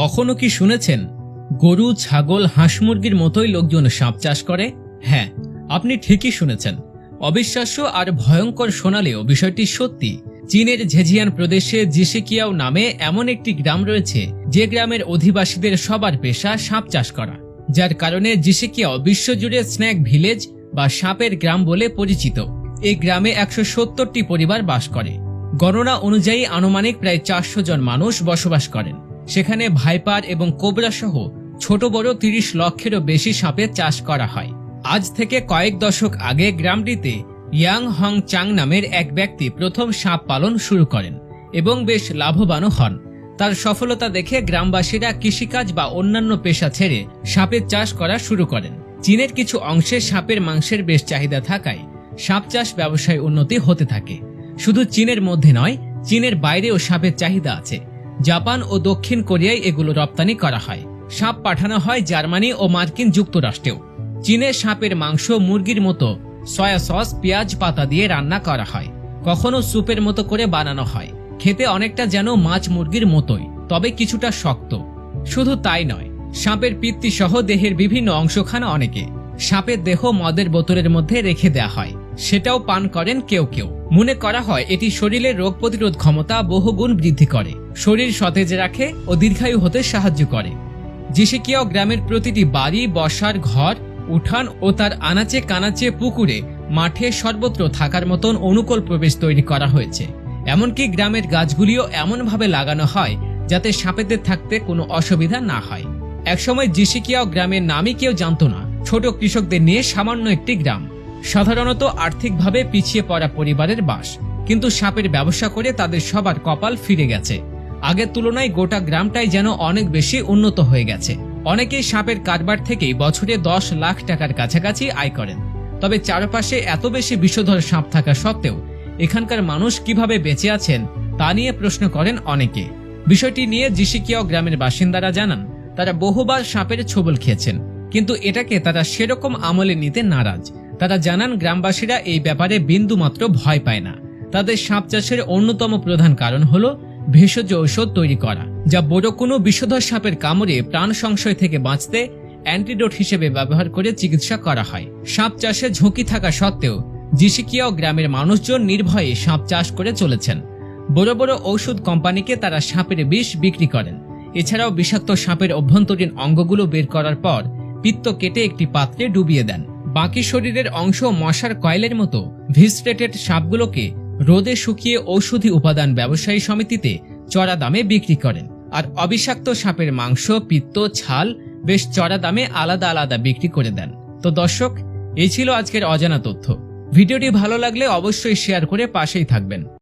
কখনো কি শুনেছেন, গরু, ছাগল, হাঁস মুরগির মতোই লোকজন সাপ চাষ করে? হ্যাঁ আপনি ঠিকই শুনেছেন। অবিশ্বাস্য আর ভয়ঙ্কর শোনালেও বিষয়টি সত্যি। চীনের ঝেঝিয়ান প্রদেশে জিসিকিয়াও নামে এমন একটি গ্রাম রয়েছে, যে গ্রামের অধিবাসীদের সবার পেশা সাপ চাষ করা। যার কারণে জিসিকিয়াও বিশ্বজুড়ে স্ন্যাক ভিলেজ বা সাপের গ্রাম বলে পরিচিত। এই গ্রামে একশো সত্তরটি পরিবার বাস করে। গণনা অনুযায়ী আনুমানিক প্রায় চারশো জন মানুষ বসবাস করেন। সেখানে ভাইপার এবং কোবরা সহ ছোট বড় তিরিশ লক্ষেরও বেশি সাপের চাষ করা হয়। আজ থেকে কয়েক দশক আগে গ্রামটিতে ইয়াং হং চাং নামের এক ব্যক্তি প্রথম সাপ পালন শুরু করেন এবং বেশ লাভবানও হন। তার সফলতা দেখে গ্রামবাসীরা কৃষিকাজ বা অন্যান্য পেশা ছেড়ে সাপের চাষ করা শুরু করেন। চীনের কিছু অংশে সাপের মাংসের বেশ চাহিদা থাকায় সাপ চাষ ব্যবসায় উন্নতি হতে থাকে। শুধু চীনের মধ্যে নয়, চীনের বাইরেও সাপের চাহিদা আছে। জাপান ও দক্ষিণ কোরিয়ায় এগুলো রপ্তানি করা হয়। সাপ পাঠানো হয় জার্মানি ও মার্কিন যুক্তরাষ্ট্রেও। চীনে সাপের মাংস, মুরগির মতো সয়া সস, পেঁয়াজ পাতা দিয়ে রান্না করা হয়। কখনো স্যুপের মতো করে বানানো হয়। খেতে অনেকটা যেন মাছ মুরগির মতোই, তবে কিছুটা শক্ত। শুধু তাই নয়, সাপের পিত্তি সহ দেহের বিভিন্ন অংশ খান অনেকে সাপের দেহ মদের বোতলের মধ্যে রেখে দেয়া হয়। সেটাও পান করেন কেউ কেউ। মনে করা হয় এটি শরীরের রোগ প্রতিরোধ ক্ষমতা বহুগুণ বৃদ্ধি করে। শরীর সতেজ রাখে ও দীর্ঘায়ু হতে সাহায্য করে। জিসিকিয়াও গ্রামের প্রতিটি বাড়ি, বসার ঘর, উঠান ও তার আনাচে কানাচে পুকুরে মাঠে সর্বত্র থাকার মতন অনুকূল প্রবেশ তৈরি করা হয়েছে। এমনকি গ্রামের গাছগুলিও এমনভাবে লাগানো হয় যাতে সাপেদের থাকতে কোনো অসুবিধা না হয়। একসময় জিসিকিয়াও গ্রামের নামই কেউ জানত না। ছোট কৃষকদের নিয়ে সামান্য একটি গ্রাম। সাধারণত আর্থিকভাবে পিছিয়ে পড়া পরিবারের বাস। কিন্তু সাপের ব্যবসা করে তাদের সবার কপাল ফিরে গেছে। আগের তুলনায় গোটা গ্রামটাই যেন অনেক বেশি উন্নত হয়ে গেছে। অনেকেই সাপের কারবার থেকেই বছরে দশ লাখ টাকার কাছাকাছি আয় করেন। তবে চারপাশে এত বেশি বিষধর সাপ থাকা সত্ত্বেও এখানকার মানুষ কীভাবে বেঁচে আছেন তা নিয়ে প্রশ্ন করেন অনেকে। বিষয়টি নিয়ে জিসিকিয়াও গ্রামের বাসিন্দারা জানান, তারা বহুবার সাপের ছবল খেয়েছেন, কিন্তু এটাকে তারা সেরকম আমলে নিতে নারাজ। তারা জানান, গ্রামবাসীরা এই ব্যাপারে বিন্দুমাত্র ভয় পায় না। তাদের সাপ চাষের অন্যতম প্রধান কারণ হল ভেষজ ঔষধ তৈরি করা, যা বড় কোনো বিষধর সাপের কামড়ে প্রাণ সংশয় থেকে বাঁচতে অ্যান্টিডোট হিসেবে ব্যবহার করে চিকিৎসা করা হয়। সাপ চাষে ঝুঁকি থাকা সত্ত্বেও, জিসিকিয়াও গ্রামের মানুষজন নির্ভয়ে সাপ চাষ করে চলেছেন। বড় বড় ঔষধ কোম্পানিকে তারা সাপের বিষ বিক্রি করেন। এছাড়াও বিষাক্ত সাপের অভ্যন্তরীণ অঙ্গগুলো বের করার পর পিত্ত কেটে একটি পাত্রে ডুবিয়ে দেন। বাকি শরীরের অংশ মশার কয়েলের মতো ভিসরেটেড সাপগুলোকে রোদে শুকিয়ে ঔষধি উপাদান ব্যবসায়ী সমিতিতে চড়া দামে বিক্রি করেন। আর অবিষাক্ত সাপের মাংস, পিত্ত, ছাল বেশ চড়া দামে আলাদা আলাদা বিক্রি করে দেন। তো দর্শক, এই ছিল আজকের অজানা তথ্য। ভিডিওটি ভালো লাগলে অবশ্যই শেয়ার করে পাশেই থাকবেন।